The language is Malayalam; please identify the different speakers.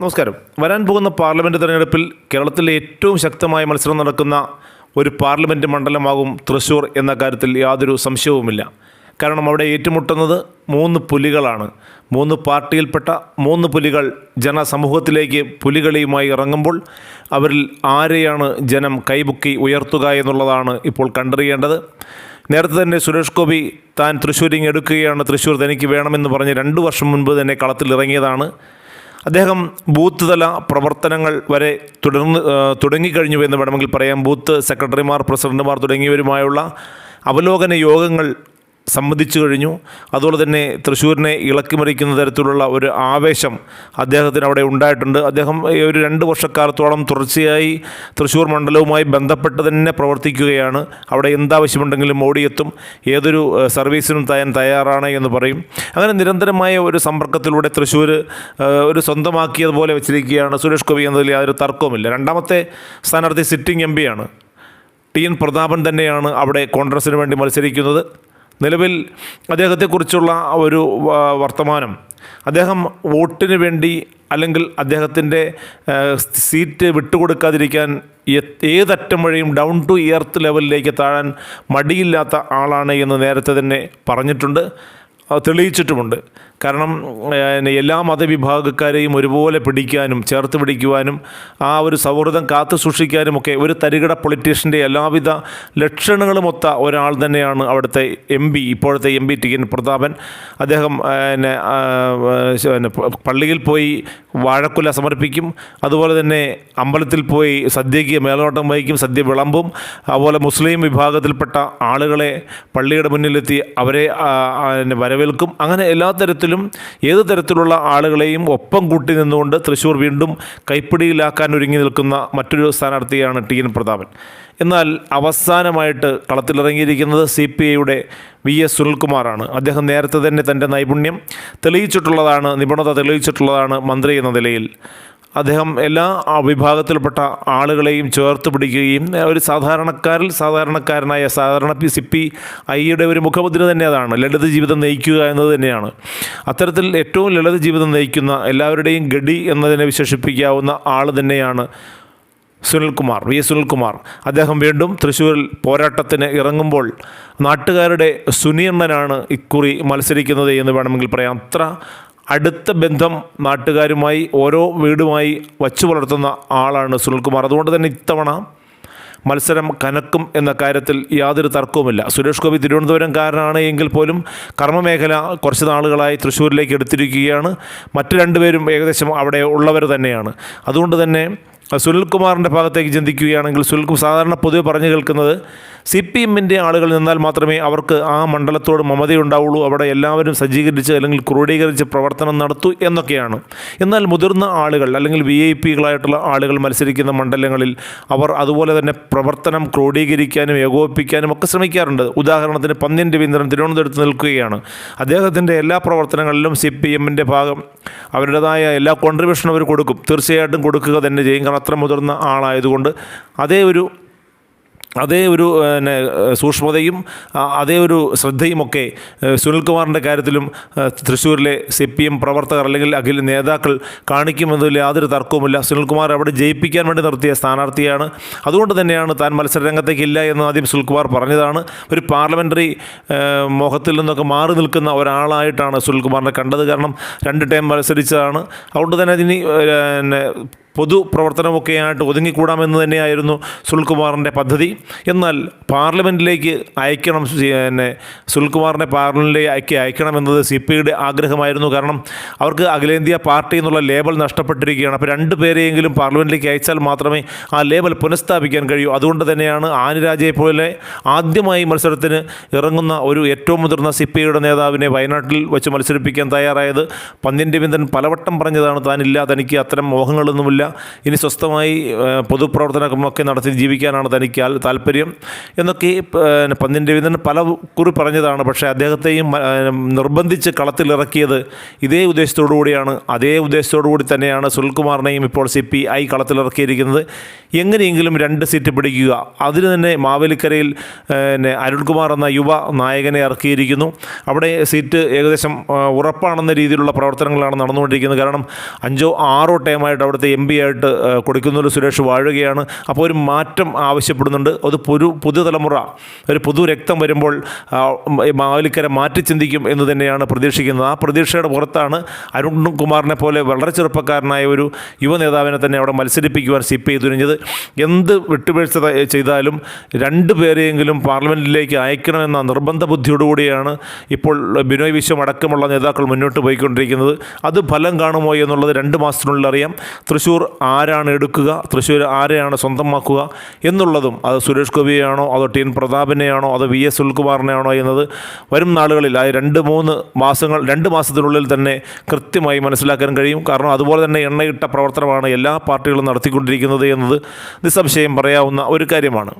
Speaker 1: നമസ്കാരം. വരാൻ പോകുന്ന പാർലമെന്റ് തെരഞ്ഞെടുപ്പിൽ കേരളത്തിലെ ഏറ്റവും ശക്തമായ മത്സരം നടക്കുന്ന ഒരു പാർലമെന്റ് മണ്ഡലമാകും തൃശ്ശൂർ എന്ന കാര്യത്തിൽ യാതൊരു സംശയവുമില്ല. കാരണം അവിടെ ഏറ്റുമുട്ടുന്നത് മൂന്ന് പുലികളാണ്. മൂന്ന് പാർട്ടിയിൽപ്പെട്ട മൂന്ന് പുലികൾ ജനസമൂഹത്തിലേക്ക് പുലികളിയുമായി ഇറങ്ങുമ്പോൾ അവരിൽ ആരെയാണ് ജനം കൈബുക്കി ഉയർത്തുക എന്നുള്ളതാണ് ഇപ്പോൾ കണ്ടറിയേണ്ടത്. നേരത്തെ തന്നെ സുരേഷ് ഗോപി താൻ തൃശ്ശൂരിങ് എടുക്കുകയാണ് തൃശ്ശൂർ തനിക്ക് വേണമെന്ന് പറഞ്ഞ് രണ്ട് വർഷം മുൻപ് തന്നെ കളത്തിലിറങ്ങിയതാണ്. അദ്ദേഹം ബൂത്ത് തല പ്രവർത്തനങ്ങൾ വരെ തുടർന്ന് തുടങ്ങിക്കഴിഞ്ഞു എന്ന് വേണമെങ്കിൽ പറയാം. ബൂത്ത് സെക്രട്ടറിമാർ പ്രസിഡന്റുമാർ തുടങ്ങിയവരുമായുള്ള അവലോകന യോഗങ്ങൾ സംബന്ധിച്ചു കഴിഞ്ഞു. അതുപോലെ തന്നെ തൃശ്ശൂരിനെ ഇളക്കിമറിക്കുന്ന തരത്തിലുള്ള ഒരു ആവേശം അദ്ദേഹത്തിന് അവിടെ ഉണ്ടായിട്ടുണ്ട്. അദ്ദേഹം ഈ ഒരു രണ്ട് വർഷക്കാലത്തോളം തുടർച്ചയായി തൃശ്ശൂർ മണ്ഡലവുമായി ബന്ധപ്പെട്ട് തന്നെ പ്രവർത്തിക്കുകയാണ്. അവിടെ എന്താവശ്യമുണ്ടെങ്കിലും ഓടിയെത്തും. ഏതൊരു സർവീസിനും താൻ തയ്യാറാണ് എന്ന് പറയും. അങ്ങനെ നിരന്തരമായ ഒരു സമ്പർക്കത്തിലൂടെ തൃശ്ശൂർ ഒരു സ്വന്തമാക്കിയതുപോലെ വെച്ചിരിക്കുകയാണ് സുരേഷ് ഗോപി എന്നതിൽ യാതൊരു തർക്കവുമില്ല. രണ്ടാമത്തെ സ്ഥാനാർത്ഥി സിറ്റിംഗ് എം പിയാണ് ടി എൻ പ്രതാപൻ തന്നെയാണ് അവിടെ കോൺഗ്രസിന് വേണ്ടി മത്സരിക്കുന്നത്. നിലവിൽ അദ്ദേഹത്തെക്കുറിച്ചുള്ള ഒരു വർത്തമാനം. അദ്ദേഹം വോട്ടിന് വേണ്ടി അല്ലെങ്കിൽ അദ്ദേഹത്തിന്റെ സീറ്റ് വിട്ടുകൊടുക്കാതിരിക്കാൻ ഏതറ്റം വഴിയും ഡൗൺ ടു എർത്ത് ലെവലിലേക്ക് താഴാൻ മടിയില്ലാത്ത ആളാണ് എന്ന് നേരത്തെ തന്നെ പറഞ്ഞിട്ടുണ്ട്. അത് തെളിയിച്ചിട്ടുമുണ്ട്. കാരണം എല്ലാ മതവിഭാഗക്കാരെയും ഒരുപോലെ പിടിക്കാനും ചേർത്ത് പിടിക്കുവാനും ആ ഒരു സൗഹൃദം കാത്തു സൂക്ഷിക്കാനുമൊക്കെ ഒരു തരികിട പൊളിറ്റീഷ്യന്റെ എല്ലാവിധ ലക്ഷണങ്ങളുമൊത്ത ഒരാൾ തന്നെയാണ് അവിടുത്തെ എം പി ഇപ്പോഴത്തെ M P T N Prathapan. അദ്ദേഹം പിന്നെ, പള്ളിയിൽ പോയി വാഴക്കുല സമർപ്പിക്കും. അതുപോലെ തന്നെ അമ്പലത്തിൽ പോയി സദ്യയ്ക്ക് മേൽനോട്ടം വഹിക്കും സദ്യ വിളമ്പും. അതുപോലെ മുസ്ലിം വിഭാഗത്തിൽപ്പെട്ട ആളുകളെ പള്ളിയുടെ മുന്നിലെത്തി അവരെ പിന്നെ വരവേൽക്കും അങ്ങനെ എല്ലാ തരത്തിലും ഏത് തരത്തിലുള്ള ആളുകളെയും ഒപ്പം കൂട്ടി നിന്നുകൊണ്ട് തൃശ്ശൂർ വീണ്ടും കൈപ്പിടിയിലാക്കാൻ ഒരുങ്ങി നിൽക്കുന്ന മറ്റൊരു സ്ഥാനാർത്ഥിയാണ് ടി എൻ പ്രതാപൻ. എന്നാൽ അവസാനമായിട്ട് കളത്തിലിറങ്ങിയിരിക്കുന്നത് സി പി ഐയുടെ വി എസ് സുനിൽകുമാറാണ്. അദ്ദേഹം നേരത്തെ തന്നെ തന്റെ നൈപുണ്യം തെളിയിച്ചിട്ടുള്ളതാണ് നിപുണത തെളിയിച്ചിട്ടുള്ളതാണ് മന്ത്രി എന്ന നിലയിൽ. അദ്ദേഹം എല്ലാ വിഭാഗത്തിൽപ്പെട്ട ആളുകളെയും ചേർത്ത് പിടിക്കുകയും ഒരു സാധാരണക്കാരിൽ സാധാരണക്കാരനായ സാധാരണ പി സി പി ഐയുടെ ഒരു മുഖമുദ്ര തന്നെ അതാണ്. ലളിത ജീവിതം നയിക്കുക എന്നത് തന്നെയാണ്. അത്തരത്തിൽ ഏറ്റവും ലളിത ജീവിതം നയിക്കുന്ന എല്ലാവരുടെയും ഗഡി എന്നതിനെ വിശേഷിപ്പിക്കാവുന്ന ആൾ തന്നെയാണ് സുനിൽകുമാർ വി സുനിൽകുമാർ. അദ്ദേഹം വീണ്ടും തൃശ്ശൂരിൽ പോരാട്ടത്തിന് ഇറങ്ങുമ്പോൾ നാട്ടുകാരുടെ സുനിയണ്ണനാണ് ഇക്കുറി മത്സരിക്കുന്നത് എന്ന് വേണമെങ്കിൽ പറയാം. അത്ര അടുത്ത ബന്ധം നാട്ടുകാരുമായി ഓരോ വീടുമായി വച്ചു പുലർത്തുന്ന ആളാണ് സുനിൽകുമാർ. അതുകൊണ്ട് തന്നെ ഇത്തവണ മത്സരം കനക്കും എന്ന കാര്യത്തിൽ യാതൊരു തർക്കവുമില്ല. സുരേഷ് ഗോപി തിരുവനന്തപുരംകാരനാണ് എങ്കിൽ പോലും കർമ്മമേഖല കുറച്ച് നാളുകളായി തൃശ്ശൂരിലേക്ക് എടുത്തിരിക്കുകയാണ്. മറ്റു രണ്ടുപേരും ഏകദേശം അവിടെ ഉള്ളവർ തന്നെയാണ്. അതുകൊണ്ട് തന്നെ സുനിൽകുമാറിന്റെ ഭാഗത്തേക്ക് ചിന്തിക്കുകയാണെങ്കിൽ സുനിൽകുമാർ സാധാരണ പൊതുവെ പറഞ്ഞു കേൾക്കുന്നത് സി പി എമ്മിന്റെ ആളുകൾ നിന്നാൽ മാത്രമേ അവർക്ക് ആ മണ്ഡലത്തോട് മമതയുണ്ടാവുള്ളൂ. അവിടെ എല്ലാവരും സജ്ജീകരിച്ച് അല്ലെങ്കിൽ ക്രോഡീകരിച്ച് പ്രവർത്തനം നടത്തൂ എന്നൊക്കെയാണ്. എന്നാൽ മുതിർന്ന ആളുകൾ അല്ലെങ്കിൽ വി ഐ പികളായിട്ടുള്ള ആളുകൾ മത്സരിക്കുന്ന മണ്ഡലങ്ങളിൽ അവർ അതുപോലെ തന്നെ പ്രവർത്തനം ക്രോഡീകരിക്കാനും ഏകോപിപ്പിക്കാനും ഒക്കെ ശ്രമിക്കാറുണ്ട്. ഉദാഹരണത്തിന് പന്ന്യൻ രവീന്ദ്രൻ തിരുവനന്തപുരത്ത് നിൽക്കുകയാണ്. അദ്ദേഹത്തിന്റെ എല്ലാ പ്രവർത്തനങ്ങളിലും സി പി എമ്മിന്റെ ഭാഗം അവരുടേതായ എല്ലാ കോൺട്രിബ്യൂഷനും അവർ കൊടുക്കും. തീർച്ചയായിട്ടും കൊടുക്കുക തന്നെ ചെയ്യും. കാരണം അത്ര മുതിർന്ന ആളായതുകൊണ്ട് അതേ ഒരു അതേ ഒരു പിന്നെ സൂക്ഷ്മതയും അതേ ഒരു ശ്രദ്ധയുമൊക്കെ സുനിൽകുമാറിന്റെ കാര്യത്തിലും തൃശ്ശൂരിലെ സി പി എം പ്രവർത്തകർ അല്ലെങ്കിൽ അഖില നേതാക്കൾ കാണിക്കുമെന്നതിൽ യാതൊരു തർക്കവുമില്ല. സുനിൽകുമാർ അവിടെ ജയിപ്പിക്കാൻ വേണ്ടി നിർത്തിയ സ്ഥാനാർത്ഥിയാണ്. അതുകൊണ്ട് തന്നെയാണ് താൻ മത്സരരംഗത്തേക്ക് ഇല്ല എന്ന് ആദ്യം സുനിൽകുമാർ പറഞ്ഞതാണ്. ഒരു പാർലമെന്ററി മോഹത്തിൽ നിന്നൊക്കെ മാറി നിൽക്കുന്ന ഒരാളായിട്ടാണ് സുനിൽകുമാറിനെ കണ്ടത്. കാരണം രണ്ട് ടൈം മത്സരിച്ചതാണ്. അതുകൊണ്ട് തന്നെ അതിന് ഏഹ്, പിന്നെ പൊതു പ്രവർത്തനമൊക്കെയായിട്ട് ഒതുങ്ങിക്കൂടാമെന്ന് തന്നെയായിരുന്നു സുൽകുമാറിന്റെ പദ്ധതി. എന്നാൽ പാർലമെന്റിലേക്ക് അയക്കണം പിന്നെ സുൽകുമാറിനെ പാർലമെന്റിലേക്ക് അയക്കണമെന്നത് സി പി ഐയുടെ ആഗ്രഹമായിരുന്നു. കാരണം അവർക്ക് അഖിലേന്ത്യാ പാർട്ടി എന്നുള്ള ലേബൽ നഷ്ടപ്പെട്ടിരിക്കുകയാണ്. അപ്പോൾ രണ്ട് പേരെയെങ്കിലും പാർലമെന്റിലേക്ക് അയച്ചാൽ മാത്രമേ ആ ലേബൽ പുനഃസ്ഥാപിക്കാൻ കഴിയൂ. അതുകൊണ്ട് തന്നെയാണ് ആനിരാജയെ പോലെ ആദ്യമായി മത്സരത്തിന് ഇറങ്ങുന്ന ഒരു ഏറ്റവും മുതിർന്ന സി പി ഐയുടെ നേതാവിനെ വയനാട്ടിൽ വെച്ച് മത്സരിപ്പിക്കാൻ തയ്യാറായത് പന്ന്യൻ രവീന്ദ്രൻ പലവട്ടം പറഞ്ഞതാണ് താനില്ല തനിക്ക് അത്തരം മോഹങ്ങളൊന്നുമില്ല. ഇനി സ്വസ്ഥമായി പൊതുപ്രവർത്തനമൊക്കെ നടത്തി ജീവിക്കാനാണ് തനിക്ക് താല്പര്യം. എന്നൊക്കെ പന്നിൻ രവീന്ദ്രൻ പല കുറി പറഞ്ഞതാണ്. പക്ഷേ അദ്ദേഹത്തെയും നിർബന്ധിച്ച് കളത്തിലിറക്കിയത് ഇതേ ഉദ്ദേശത്തോടു കൂടിയാണ് അതേ ഉദ്ദേശത്തോടു കൂടി തന്നെയാണ് സുനിൽകുമാറിനെയും ഇപ്പോൾ സി പി ഐ കളത്തിലിറക്കിയിരിക്കുന്നത്. എങ്ങനെയെങ്കിലും രണ്ട് സീറ്റ് പിടിക്കുക. അതിന് തന്നെ മാവേലിക്കരയിൽ പിന്നെ അരുൺകുമാർ എന്ന യുവ നായകനെ ഇറക്കിയിരിക്കുന്നു. അവിടെ സീറ്റ് ഏകദേശം ഉറപ്പാണെന്ന രീതിയിലുള്ള പ്രവർത്തനങ്ങളാണ് നടന്നുകൊണ്ടിരിക്കുന്നത്. കാരണം അഞ്ചോ ആറോ ടൈമായിട്ട് അവിടുത്തെ എം പി ആയിട്ട് കൊടുക്കുന്നൊരു സുരേഷ് വാഴുകയാണ്. അപ്പോൾ ഒരു മാറ്റം ആവശ്യപ്പെടുന്നുണ്ട്. അത് ഒരു പുതുതലമുറ ഒരു പുതു രക്തം വരുമ്പോൾ മാവേലിക്കര മാറ്റി ചിന്തിക്കും എന്ന് തന്നെയാണ് പ്രതീക്ഷിക്കുന്നത്. ആ പ്രതീക്ഷയുടെ പുറത്താണ് അരുൺകുമാറിനെ പോലെ വളരെ ചെറുപ്പക്കാരനായ ഒരു യുവ നേതാവിനെ തന്നെ അവിടെ മത്സരിപ്പിക്കുവാൻ സി പി ഐ തുനിഞ്ഞത്. എന്ത് വിട്ടുവീഴ്ച ചെയ്താലും രണ്ട് പേരെയെങ്കിലും പാർലമെന്റിലേക്ക് അയക്കണമെന്ന നിർബന്ധ ബുദ്ധിയോടുകൂടിയാണ് ഇപ്പോൾ ബിനോയ് വിശ്വം അടക്കമുള്ള നേതാക്കൾ മുന്നോട്ട് പോയിക്കൊണ്ടിരിക്കുന്നത്. അത് ഫലം കാണുമോ എന്നുള്ളത് രണ്ട് മാസത്തിനുള്ളിൽ അറിയാം. തൃശ്ശൂർ ആരാണ് എടുക്കുക തൃശ്ശൂർ ആരെയാണ് സ്വന്തമാക്കുക എന്നുള്ളതും അത് സുരേഷ് ഗോപിയെയാണോ അതോ ടി എൻ പ്രതാപിനെയാണോ അതോ വി എസ് സുൽകുമാറിനെയാണോ എന്നത് വരും നാളുകളിൽ ആ രണ്ട് മൂന്ന് മാസങ്ങൾ രണ്ട് മാസത്തിനുള്ളിൽ തന്നെ കൃത്യമായി മനസ്സിലാക്കാൻ കഴിയും. കാരണം അതുപോലെ തന്നെ എണ്ണയിട്ട പ്രവർത്തനമാണ് എല്ലാ പാർട്ടികളും നടത്തിക്കൊണ്ടിരിക്കുന്നത് എന്നത് നിസ്സംശയം പറയാവുന്ന ഒരു കാര്യമാണ്.